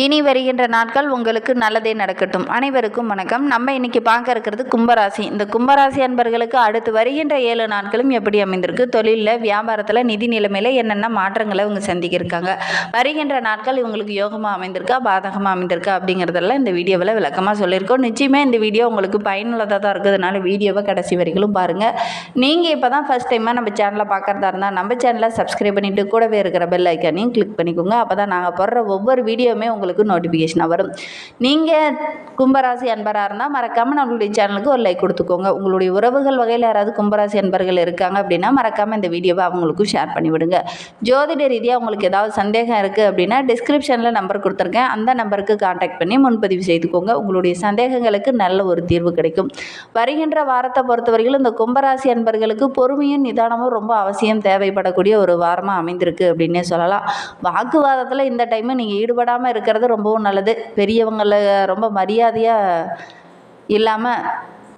இனி வருகின்ற நாட்கள் உங்களுக்கு நல்லதே நடக்கட்டும். அனைவருக்கும் வணக்கம். நம்ம இன்னைக்கு பார்க்க இருக்கிறது கும்பராசி. இந்த கும்பராசி அன்பர்களுக்கு அடுத்து வருகின்ற ஏழு நாட்களும் எப்படி அமைந்திருக்கு? தொழிலில் வியாபாரத்தில் நிதி நிலைமையில் என்னென்ன மாற்றங்களை இவங்க சந்திக்கிருக்காங்க? வருகின்ற நாட்கள் இவங்களுக்கு யோகமாக அமைந்திருக்கா? பாதகமாக அமைந்திருக்கா? அப்படிங்கிறதெல்லாம் இந்த வீடியோவில் விளக்கமாக சொல்லியிருக்கோம். நிச்சயமே இந்த வீடியோ உங்களுக்கு பயனுள்ளதாக தான் இருக்கிறதுனால வீடியோவை கடைசி வரைக்கும் பாருங்கள் நீங்கள் இப்போ தான் ஃபஸ்ட் டைமாக நம்ம சேனலை பார்க்குறதா இருந்தால் நம்ம சேனலை சப்ஸ்கிரைப் பண்ணிவிட்டு கூடவே இருக்கிற பெல் ஐக்கானையும் கிளிக் பண்ணிக்கோங்க. அப்போ தான் நாங்கள் போடுற ஒவ்வொரு வீடியோவுமே உங்களுக்கு நோட்டிஃபிகேஷனாக வரும். நீங்கள் கும்பராசி அன்பராக இருந்தால் மறக்காமல் நம்மளுடைய சேனலுக்கு ஒரு லைக் கொடுத்துக்கோங்க. உங்களுடைய உறவுகள் வகையில் யாராவது கும்பராசி அன்பர்கள் இருக்காங்க அப்படின்னா மறக்காமல் இந்த வீடியோவை அவங்களுக்கும் ஷேர் பண்ணிவிடுங்க. ஜோதிட ரீதியாக உங்களுக்கு ஏதாவது சந்தேகம் இருக்குது அப்படின்னா டிஸ்கிரிப்ஷனில் நம்பர் கொடுத்துருக்கேன். அந்த நம்பருக்கு காண்டாக்ட் பண்ணி முன்பதிவு செய்துக்கோங்க. உங்களுடைய சந்தேகங்களுக்கு நல்ல ஒரு தீர்வு கிடைக்கும். வருகின்ற வாரத்தை பொறுத்தவரையிலும் இந்த கும்பராசி அன்பர்களுக்கு பொறுமையும் நிதானமும் ரொம்ப அவசியம். தேவைப்படக்கூடிய ஒரு வாரமாக அமைந்திருக்கு அப்படின்னே சொல்லலாம். வாக்குவாதத்தில் இந்த டைமு நீங்கள் ஈடுபடாமல் இருக்கிறது ரொம்பவும் நல்லது. பெரியவங்களை ரொம்ப மரியாதையாக இல்லாமல்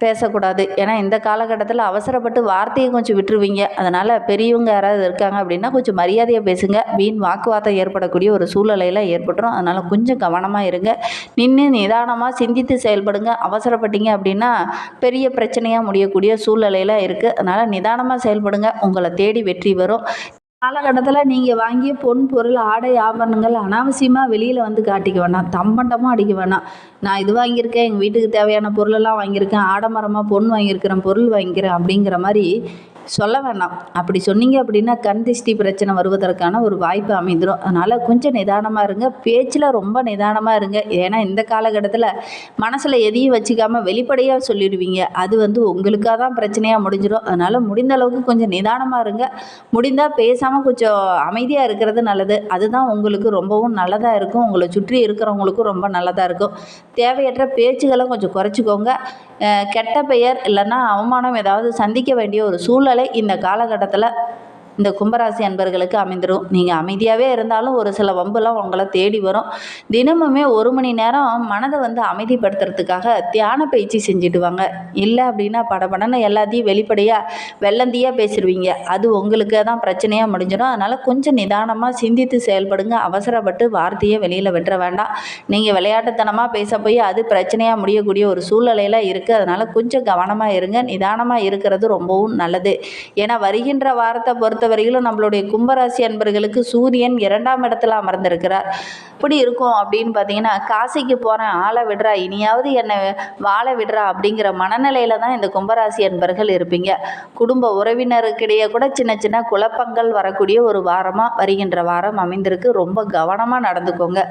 பேசக்கூடாது. ஏன்னா இந்த காலகட்டத்தில் அவசரப்பட்டு வார்த்தையை கொஞ்சம் விட்டுருவீங்க. அதனால் பெரியவங்க யாராவது இருக்காங்க அப்படின்னா கொஞ்சம் மரியாதையாக பேசுங்க. வீண் வாக்குவாதம் ஏற்படக்கூடிய ஒரு சூழ்நிலையில் ஏற்பட்டுரும். அதனால் கொஞ்சம் கவனமாக இருங்க. நின்று நிதானமாக சிந்தித்து செயல்படுங்க. அவசரப்பட்டீங்க அப்படின்னா பெரிய பிரச்சனையாக முடியக்கூடிய சூழ்நிலையில் இருக்குது அதனால் நிதானமாக செயல்படுங்க. உங்களை தேடி வெற்றி வரும். காலகட்டத்தில் நீங்கள் வாங்கிய பொன் பொருள் ஆடை ஆபரணங்கள் அனாவசியமாக வெளியில் வந்து காட்டிக்க வேணாம். தம்பண்டமாக அடிக்க வேணாம். நான் இது வாங்கியிருக்கேன் எங்கள் வீட்டுக்கு தேவையான பொருளெல்லாம் வாங்கியிருக்கேன் ஆடம்பரமாக பொன் வாங்கியிருக்கிறேன் பொருள் வாங்கிக்கிறேன் அப்படிங்கிற மாதிரி சொல்ல வேண்டாம் அப்படி சொன்னீங்க அப்படின்னா கண் திஷ்டி பிரச்சனை வருவதற்கான ஒரு வாய்ப்பு அமைந்துடும் அதனால் கொஞ்சம் நிதானமாக இருங்க. பேச்சில் ரொம்ப நிதானமாக இருங்க. ஏன்னா இந்த காலகட்டத்தில் மனசில் எதையும் வச்சுக்காமல் வெளிப்படையாக சொல்லிடுவீங்க. அது வந்து உங்களுக்காக தான் பிரச்சனையாக முடிஞ்சிடும் அதனால் முடிந்த அளவுக்கு கொஞ்சம் நிதானமாக இருங்க. முடிந்தால் பேசாமல் கொஞ்சம் அமைதியாக இருக்கிறது நல்லது. அதுதான் உங்களுக்கு ரொம்பவும் நல்லதாக இருக்கும். உங்களை சுற்றி இருக்கிறவங்களுக்கும் ரொம்ப நல்லதாக இருக்கும். தேவையற்ற பேச்சுகளை கொஞ்சம் குறைச்சிக்கோங்க. கெட்ட பெயர் இல்லைன்னா அவமானம் ஏதாவது சந்திக்க வேண்டிய ஒரு சூழ்நிலை இந்த காலகட்டத்தில் இந்த கும்பராசி அன்பர்களுக்கு அமைந்துடும் நீங்கள் அமைதியாகவே இருந்தாலும் ஒரு சில வம்புலாம் உங்களை தேடி வரும். தினமுமே ஒரு மணி நேரம் மனதை வந்து அமைதிப்படுத்துறதுக்காக தியான பயிற்சி செஞ்சுட்டு வாங்க இல்லை அப்படின்னா படபடன்னு எல்லாத்தையும் வெளிப்படையாக வெள்ளந்தியாக பேசிடுவீங்க அது உங்களுக்கு தான் பிரச்சனையாக முடிஞ்சிடும் அதனால் கொஞ்சம் நிதானமாக சிந்தித்து செயல்படுங்க. அவசரப்பட்டு வார்த்தையை வெளியில் விட்டுற வேண்டாம். நீங்கள் விளையாட்டுத்தனமாக பேச போய் அது பிரச்சனையாக முடியக்கூடிய ஒரு சூழ்நிலையில் இருக்குது அதனால் கொஞ்சம் கவனமாக இருங்க. நிதானமாக இருக்கிறது ரொம்பவும் நல்லது. ஏன்னா வருகின்ற வாரத்தை பொறுத்தவரையிலும் நம்மளுடைய கும்பராசி அன்பர்களுக்கு சூரியன் இரண்டாம் இடத்துல அமர்ந்திருக்கிறார். இப்படி இருக்கும் அப்படின்னு பார்த்தீங்கன்னா காசிக்கு போகிறேன் ஆளை விடுறா இனியாவது என்னை வாழ விடுறா அப்படிங்கிற மனநிலையில் தான் இந்த கும்பராசி அன்பர்கள் இருப்பீங்க. குடும்ப உறவினருக்கிடையே கூட சின்ன சின்ன குழப்பங்கள் வரக்கூடிய ஒரு வாரமாக வருகின்ற வாரம் அமைந்திருக்கு. ரொம்ப கவனமாக நடந்துக்கோங்க.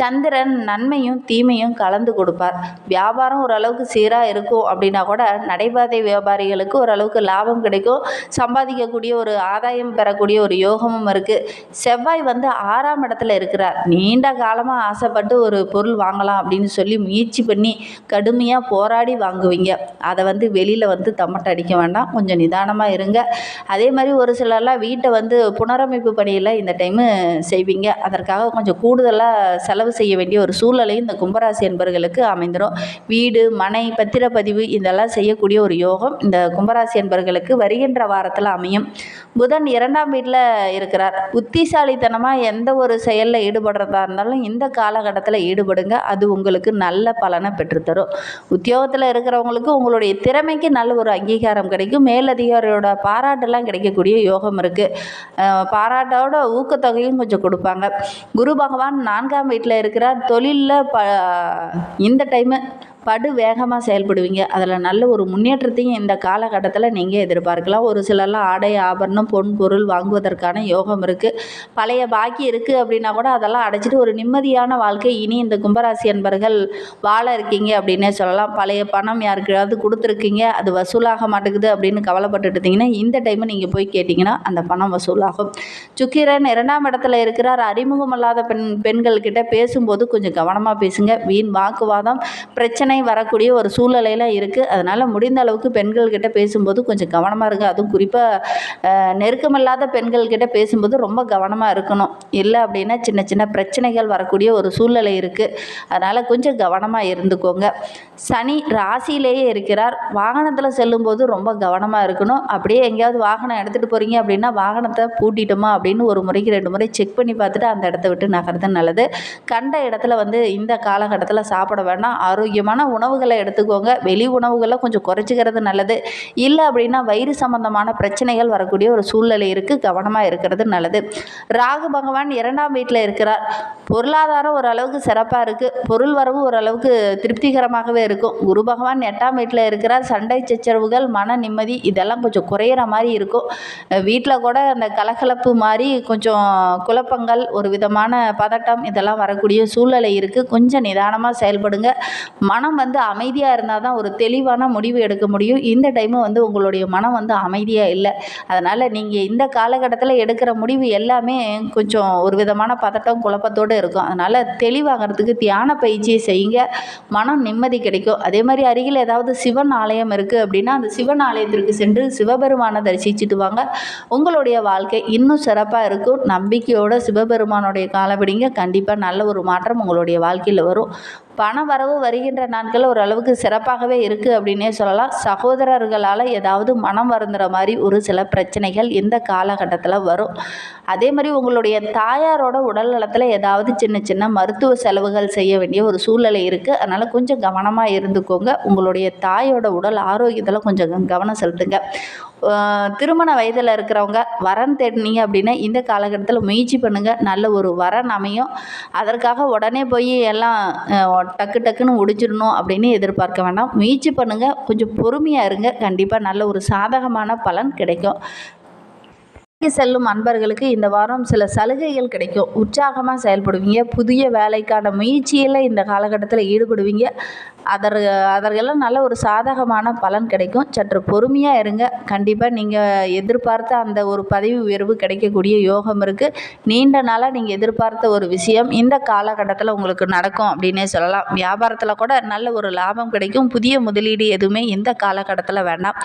சந்திரன் நன்மையும் தீமையும் கலந்து கொடுப்பார். வியாபாரம் ஓரளவுக்கு சீராக இருக்கும் அப்படின்னா கூட நடைபாதை வியாபாரிகளுக்கு ஓரளவுக்கு லாபம் கிடைக்கும். சம்பாதிக்கக்கூடிய ஒரு ஆதாயம் பெறக்கூடிய ஒரு யோகமும் இருக்குது செவ்வாய் வந்து ஆறாம் இடத்துல இருக்கிறார். நீண்ட காலமாக ஆசைப்பட்டு ஒரு பொருள் வாங்கலாம் அப்படின்னு சொல்லி முயற்சி பண்ணி கடுமையாக போராடி வாங்குவீங்க. அதை வந்து வெளியில் வந்து தம்மட்டை அடிக்க வேண்டாம். கொஞ்சம் நிதானமாக இருங்க. அதே மாதிரி ஒரு சிலர்லாம் வீட்டை வந்து புனரமைப்பு பணியில் இந்த டைமு செய்வீங்க. அதற்காக கொஞ்சம் கூடுதலாக செலவு செய்ய வேண்டிய ஒரு சூழலையும் இந்த கும்பராசி என்பர்களுக்கு அமைந்துடும் வீடு மனை பத்திரப்பதிவு இதெல்லாம் செய்யக்கூடிய ஒரு யோகம் இந்த கும்பராசி என்பர்களுக்கு வருகின்ற வாரத்தில் அமையும். புதன் இரண்டாம் வீட்டில் இருக்கிறார். புத்திசாலித்தனமாக எந்த ஒரு செயலில் ஈடுபடுறதா இருந்தாலும் இந்த காலகட்டத்தில் ஈடுபடுங்க. அது உங்களுக்கு நல்ல பலனை பெற்றுத்தரும். உத்தியோகத்தில் இருக்கிறவங்களுக்கு உங்களுடைய திறமைக்கு நல்ல ஒரு அங்கீகாரம் கிடைக்கும். மேலதிகாரியோட பாராட்டெல்லாம் கிடைக்கக்கூடிய யோகம் இருக்குது பாராட்டோட ஊக்கத்தொகையும் கொஞ்சம் கொடுப்பாங்க. குரு பகவான் நான்காம் வீட்டில் இருக்கிறார். தொழிலில் ப இந்த டைமு படு வேகமாக செயல்படுவீங்க. அதில் நல்ல ஒரு முன்னேற்றத்தையும் இந்த காலகட்டத்தில் நீங்கள் எதிர்பார்க்கலாம். ஒரு சிலர்லாம் ஆடை ஆபரணம் பொன் பொருள் வாங்குவதற்கான யோகம் இருக்குது பழைய பாக்கி இருக்குது அப்படின்னா கூட அதெல்லாம் அடைச்சிட்டு ஒரு நிம்மதியான வாழ்க்கை. இனி இந்த கும்பராசி அன்பர்கள் வாழ இருக்கீங்க அப்படின்னே சொல்லலாம். பழைய பணம் யாருக்காவது கொடுத்துருக்கீங்க. அது வசூலாக மாட்டேங்குது அப்படின்னு கவலைப்பட்டுட்டு இருந்தீங்கன்னா இந்த டைமு நீங்கள் போய் கேட்டிங்கன்னா அந்த பணம் வசூலாகும். சுக்கிரன் இரண்டாம் இடத்துல இருக்கிறார். அறிமுகம் இல்லாத பெண் பெண்கள்கிட்ட பேசும்போது கொஞ்சம் கவனமாக பேசுங்க. வீண் வாக்குவாதம் பிரச்சனை பிரச்சனை வரக்கூடிய ஒரு சூழ்நிலையில் இருக்குது அதனால் முடிந்த அளவுக்கு பெண்கள்கிட்ட பேசும்போது கொஞ்சம் கவனமாக இருங்க. அதுவும் குறிப்பாக நெருக்கமில்லாத பெண்கள்கிட்ட பேசும்போது ரொம்ப கவனமாக இருக்கணும். இல்லை அப்படின்னா சின்ன சின்ன பிரச்சனைகள் வரக்கூடிய ஒரு சூழ்நிலை இருக்குது அதனால் கொஞ்சம் கவனமாக இருந்துக்கோங்க. சனி ராசியிலேயே இருக்கிறார். வாகனத்தில் செல்லும்போது ரொம்ப கவனமாக இருக்கணும். அப்படியே எங்கேயாவது வாகனம் எடுத்துகிட்டு போகிறீங்க அப்படின்னா வாகனத்தை பூட்டிட்டோமா அப்படின்னு ஒரு முறைக்கு ரெண்டு முறை செக் பண்ணி பார்த்துட்டு அந்த இடத்த விட்டு நகர்றது நல்லது. கண்ட இடத்துல வந்து இந்த காலகட்டத்தில் சாப்பிட வேண்டாம். ஆரோக்கியமான உணவுகளை எடுத்துக்கோங்க. வெளி உணவுகளை கொஞ்சம் குறைச்சிக்கிறது நல்லது. இல்லை அப்படின்னா வயிறு சம்பந்தமான பிரச்சனைகள் வரக்கூடிய ஒரு சூழ்நிலை இருக்குது கவனமாக இருக்கிறது நல்லது. ராகு பகவான் இரண்டாம் வீட்டில் இருக்கிறார். பொருளாதாரம் ஓரளவுக்கு சிறப்பாக இருக்குது பொருள் வரவு ஓரளவுக்கு திருப்திகரமாகவே இருக்கும். குரு பகவான் எட்டாம் வீட்டில் இருக்கிறார். சண்டை சச்சரவுகள் மன நிம்மதி இதெல்லாம் கொஞ்சம் குறையிற மாதிரி இருக்கும். வீட்டில் கூட அந்த கலகலப்பு மாதிரி கொஞ்சம் குழப்பங்கள் ஒரு விதமான பதட்டம் இதெல்லாம் வரக்கூடிய சூழ்நிலை இருக்குது கொஞ்சம் நிதானமாக செயல்படுங்க. மனம் மனம் வந்து அமைதியாக இருந்தால் தான் ஒரு தெளிவான முடிவு எடுக்க முடியும். இந்த டைமு வந்து உங்களுடைய மனம் வந்து அமைதியாக இல்லை. அதனால் நீங்கள் இந்த காலகட்டத்தில் எடுக்கிற முடிவு எல்லாமே கொஞ்சம் ஒரு விதமான பதட்டம் குழப்பத்தோடு இருக்கும். அதனால் தெளிவாகிறதுக்கு தியான பயிற்சியை செய்யுங்க. மனம் நிம்மதி கிடைக்கும். அதே மாதிரி அருகில் ஏதாவது சிவன் ஆலயம் இருக்குது அப்படின்னா அந்த சிவன் ஆலயத்திற்கு சென்று சிவபெருமானை தரிசிச்சுட்டு வாங்க. உங்களுடைய வாழ்க்கை இன்னும் சிறப்பாக இருக்கும். நம்பிக்கையோட சிவபெருமானுடைய காலப்படிங்க கண்டிப்பாக நல்ல ஒரு மாற்றம் உங்களுடைய வாழ்க்கையில் வரும். பண வரவு வருகின்ற நாட்கள் ஓரளவுக்கு சிறப்பாகவே இருக்குது அப்படின்னே சொல்லலாம். சகோதரர்களால் ஏதாவது மனம் வருந்துற மாதிரி ஒரு சில பிரச்சனைகள் இந்த காலகட்டத்தில் வரும். அதே மாதிரி உங்களுடைய தாயாரோட உடல் நலத்தில் ஏதாவது சின்ன சின்ன மருத்துவ செலவுகள் செய்ய வேண்டிய ஒரு சூழ்நிலை இருக்குது அதனால் கொஞ்சம் கவனமாக இருந்துக்கோங்க. உங்களுடைய தாயோட உடல் ஆரோக்கியத்தில் கொஞ்சம் கவனம் செலுத்துங்க. திருமண வயதில் இருக்கிறவங்க வரன் தேடினீங்க அப்படின்னா இந்த காலகட்டத்தில் முயற்சி பண்ணுங்கள் நல்ல ஒரு வரன் அமையும். அதற்காக உடனே போய் எல்லாம் டக்கு டக்குன்னு முடிச்சிடணும் அப்படின்னு எதிர்பார்க்க வேண்டாம் முயற்சி பண்ணுங்கள் கொஞ்சம் பொறுமையாக இருங்க. கண்டிப்பாக நல்ல ஒரு சாதகமான பலன் கிடைக்கும். செல்லும் அன்பர்களுக்கு இந்த வாரம் சில சலுகைகள் கிடைக்கும். உற்சாகமாக செயல்படுவீங்க. புதிய வேலைக்கான முயற்சியில் இந்த காலகட்டத்தில் ஈடுபடுவீங்க. அதர் அதற்கெல்லாம் நல்ல ஒரு சாதகமான பலன் கிடைக்கும். சற்று பொறுமையாக இருங்க. கண்டிப்பாக நீங்கள் எதிர்பார்த்த அந்த ஒரு பதவி உயர்வு கிடைக்கக்கூடிய யோகம் இருக்குது நீண்ட நாளாக நீங்கள் எதிர்பார்த்த ஒரு விஷயம் இந்த காலகட்டத்தில் உங்களுக்கு நடக்கும் அப்படின்னே சொல்லலாம். வியாபாரத்தில் கூட நல்ல ஒரு லாபம் கிடைக்கும். புதிய முதலீடு எதுவுமே இந்த காலகட்டத்தில் வேண்டாம்.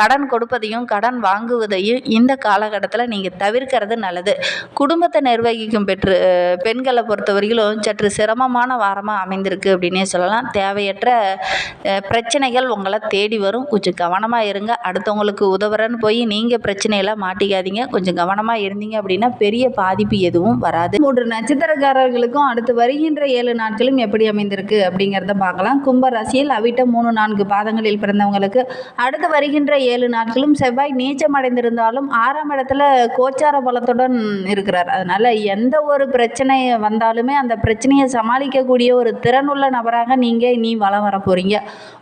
கடன் கொடுப்பதையும் கடன் வாங்குவதையும் இந்த காலகட்டத்தில் நீங்கள் தவிர்க்கிறது நல்லது. குடும்பத்தை நிர்வகிக்கும் பெற்று பெண்களை பொறுத்தவரையிலும் சற்று சிரமமான வாரமாக அமைந்திருக்கு அப்படின்னே சொல்லலாம். தேவையற்ற பிரச்சனைகள் உங்களை தேடி வரும். கொஞ்சம் கவனமாக இருங்க. அடுத்தவங்களுக்கு உதவுறேன்னு போய் நீங்கள் பிரச்சனையெல்லாம் மாட்டிக்காதீங்க. கொஞ்சம் கவனமாக இருந்தீங்க அப்படின்னா பெரிய பாதிப்பு எதுவும் வராது. மூன்று நட்சத்திரக்காரர்களுக்கும் அடுத்து வருகின்ற ஏழு நாட்களும் எப்படி அமைந்திருக்கு அப்படிங்கிறத பார்க்கலாம். கும்ப ராசியில் அவிட்ட மூணு நான்கு பாதங்களில் பிறந்தவங்களுக்கு அடுத்து வருகின்ற ஏழு நாட்களும் செவ்வாய் நீச்சம் அடைந்திருந்தாலும் ஆறாம் இடத்துல கோச்சார பலத்துடன் இருக்கிறார். அதனால் எந்த ஒரு பிரச்சனை வந்தாலுமே அந்த பிரச்சனையை சமாளிக்கக்கூடிய ஒரு திறனுள்ள நபராக நீங்கள் நீ வளம் வர போகிறீங்க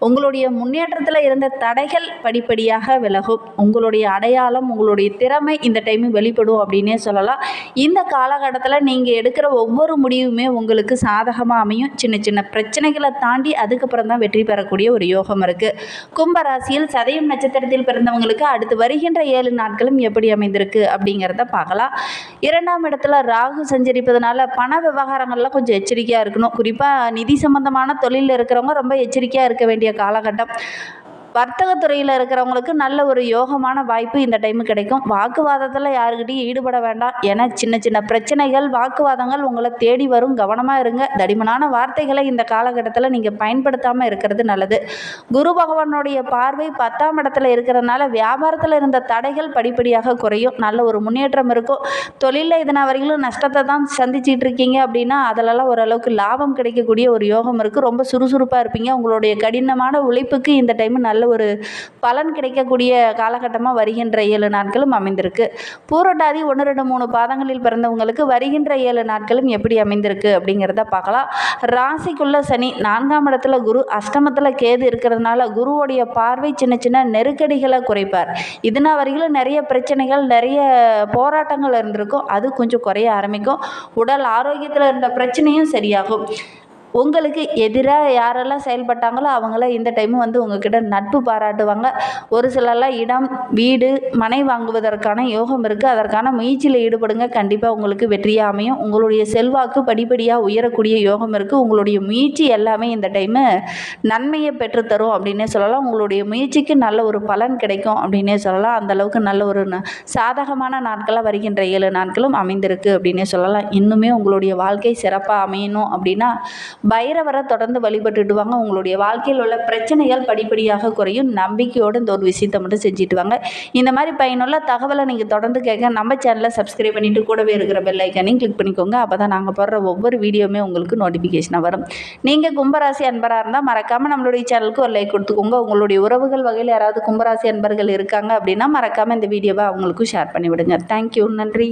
உங்களுடைய முன்னேற்றத்தில் இருந்த தடைகள் படிப்படியாக விலகும். உங்களுடைய அடையாளம் உங்களுடைய திறமை இந்த டைம் வெளிப்படும் அப்படின்னே சொல்லலாம். இந்த காலகட்டத்தில் நீங்கள் எடுக்கிற ஒவ்வொரு முடிவுமே உங்களுக்கு சாதகமாக அமையும். சின்ன சின்ன பிரச்சனைகளை தாண்டி அதுக்கப்புறம் தான் வெற்றி பெறக்கூடிய ஒரு யோகம் இருக்குது கும்பராசியில் சதயம் நட்சத்திரத்தில் பிறந்தவங்களுக்கு அடுத்து வருகின்ற ஏழு நாட்களும் எப்படி அமைந்திருக்கு? அப்படிங்கிறத பார்க்கலாம். இரண்டாம் இடத்துல ராகு சஞ்சரிப்பதனால பண விவகாரங்கள்லாம் கொஞ்சம் எச்சரிக்கையாக இருக்கணும். குறிப்பாக நிதி சம்பந்தமான தொழிலில் இருக்கிறவங்க ரொம்ப எச்சரிக்கையாக இருக்க வேண்டிய காலகட்டம். வர்த்தகத்துறையில் இருக்கிறவங்களுக்கு நல்ல ஒரு யோகமான வாய்ப்பு இந்த டைமு கிடைக்கும். வாக்குவாதத்தில் யாருக்கிட்டையும் ஈடுபட வேண்டாம். ஏன்னா சின்ன சின்ன பிரச்சனைகள் வாக்குவாதங்கள் உங்களை தேடி வரும். கவனமாக இருங்க. தடிமனான வார்த்தைகளை இந்த காலகட்டத்தில் நீங்கள் பயன்படுத்தாமல் இருக்கிறது நல்லது. குரு பகவானுடைய பார்வை பத்தாம் இடத்துல இருக்கிறதுனால வியாபாரத்தில் இருந்த தடைகள் படிப்படியாக குறையும். நல்ல ஒரு முன்னேற்றம் இருக்கும். தொழிலில் இதனால் வரையிலும் நஷ்டத்தை தான் சந்திச்சிட்டு இருக்கீங்க அப்படின்னா அதிலெல்லாம் ஓரளவுக்கு லாபம் கிடைக்கக்கூடிய ஒரு யோகம் இருக்குது ரொம்ப சுறுசுறுப்பாக இருப்பீங்க. உங்களுடைய கடினமான உழைப்புக்கு இந்த டைம் நல்ல ஒரு பலன் கிடைக்கக்கூடிய காலகட்டமாக வருகின்ற ஏழு நாட்களும் அமைந்திருக்கு. பூரட்டாதி ஒன்று ரெண்டு மூணு பாதங்களில் பிறந்தவங்களுக்கு வருகின்ற ஏழு நாட்களும் எப்படி அமைந்திருக்கு அப்படிங்கிறத பார்க்கலாம். ராசிக்குள்ள சனி நான்காம் இடத்துல குரு அஷ்டமத்தில் கேது இருக்கிறதுனால குருவுடைய பார்வை சின்ன சின்ன நெருக்கடிகளை குறைப்பார். இதுனா வரையிலும் நிறைய பிரச்சனைகள் நிறைய போராட்டங்கள் இருந்திருக்கும். அது கொஞ்சம் குறைய ஆரம்பிக்கும். உடல் ஆரோக்கியத்தில் இருந்த பிரச்சனையும் சரியாகும். உங்களுக்கு எதிராக யாரெல்லாம் செயல்பட்டாங்களோ அவங்கள இந்த டைமும் வந்து உங்ககிட்ட நட்பு பாராட்டுவாங்க. ஒரு சிலர்லாம் இடம் வீடு மனை வாங்குவதற்கான யோகம் இருக்குது அதற்கான முயற்சியில் ஈடுபடுங்க. கண்டிப்பாக உங்களுக்கு வெற்றியாக அமையும். உங்களுடைய செல்வாக்கு படிப்படியாக உயரக்கூடிய யோகம் இருக்குது உங்களுடைய முயற்சி எல்லாமே இந்த டைமு நன்மையை பெற்றுத்தரும் அப்படின்னே சொல்லலாம். உங்களுடைய முயற்சிக்கு நல்ல ஒரு பலன் கிடைக்கும் அப்படின்னே சொல்லலாம். அந்தளவுக்கு நல்ல ஒரு சாதகமான நாட்களாக வருகின்ற ஏழு நாட்களும் அமைந்திருக்கு அப்படின்னே சொல்லலாம். இன்னுமே உங்களுடைய வாழ்க்கை சிறப்பாக அமையணும் அப்படின்னா பைரவரை தொடர்ந்து வழிபட்டுட்டு வாங்க உங்களுடைய வாழ்க்கையில் உள்ள பிரச்சனைகள் படிப்படியாக குறையும். நம்பிக்கையோடு இந்த ஒரு விஷயத்தை மட்டும் செஞ்சுட்டு வாங்க இந்த மாதிரி பயனுள்ள தகவலை நீங்கள் தொடர்ந்து கேட்க நம்ம சேனலை சப்ஸ்கிரைப் பண்ணிட்டு கூடவே இருக்கிற பெல் ஐக்கானையும் கிளிக் பண்ணிக்கோங்க. அப்போ தான் நாங்கள் போடுற ஒவ்வொரு வீடியோவுமே உங்களுக்கு நோட்டிஃபிகேஷனாக வரும். நீங்கள் கும்பராசி அன்பராக இருந்தால் மறக்காமல் நம்மளுடைய சேனலுக்கு ஒரு லைக் கொடுத்துக்கோங்க. உங்களுடைய உறவுகள் வகையில் யாராவது கும்பராசி அன்பர்கள் இருக்காங்க அப்படின்னா மறக்காமல் இந்த வீடியோவை அவங்களுக்கும் ஷேர் பண்ணிவிடுங்க. தேங்க்யூ நன்றி.